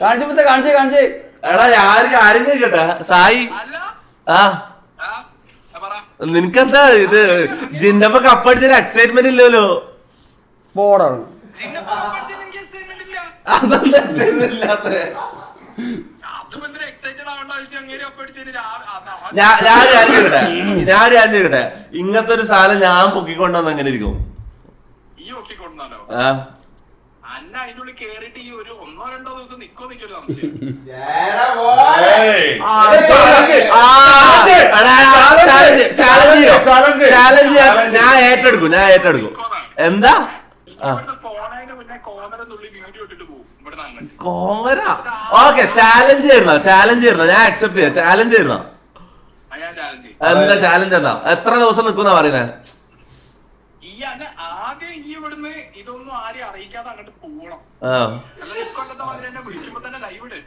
കാണിച്ചു മുത്തേ കാണിച്ചേ കാണിച്ചേ. എടാ ഞാൻ കാര്യം ചോദിക്കട്ടെ? സായി. ആ. ആ, ആ, പറ. നിനക്കെന്താ ഇത്? ജിന്നപ്പ കപ്പടിച്ചൊരു എക്സൈറ്റ്മെന്റ് ഇല്ലല്ലോ. പോടാണ്. അതെന്താ ഇല്ലാത്തെ? ഞാൻ ചോദിക്കട്ടെ? ഞാൻ ഒരു കാര്യം ചോദിക്കട്ടെ? ഇങ്ങനത്തെ ഒരു സാധനം ഞാൻ പൊക്കിക്കൊണ്ടുവന്ന് എങ്ങനെ ഇരിക്കും? ആ. അന്ന അതിന്റെ ഉള്ളിൽ കേറിയിട്ട് ഈ ഒരു ഒന്നോ രണ്ടോ ദിവസം നിക്കോ നിക്കൊരു സംശയം. challenge ഞാൻ ഏറ്റെടുക്കും. ഞാൻ ഏറ്റെടുക്കും. എന്താ? പോണതിന് മുന്നേ കോമര തുള്ളി വീഡിയോ ഇട്ടിട്ട് പോകും. കോമര? ഓക്കെ ചാലഞ്ച് ചെയ്യണോ ചാലഞ്ച് ചെയ്യണോ ഞാൻ അക്സെപ്റ്റ് ചെയ്യാം. ചാലഞ്ച് ചെയ്യണോ ചാലഞ്ച് എന്താ ചാലഞ്ച് എന്താ എത്ര ദിവസം നിക്കുന്ന പറയുന്നേ? ആദ്യം ഈ ഇവിടുന്ന് ഇതൊന്നും ആരെയും അറിയിക്കാതെ അങ്ങോട്ട് പോകണം ഇക്കൊണ്ടത്തെ മാതിരി എന്നെ വിളിക്കുമ്പോ തന്നെ ലൈവ് ഇട്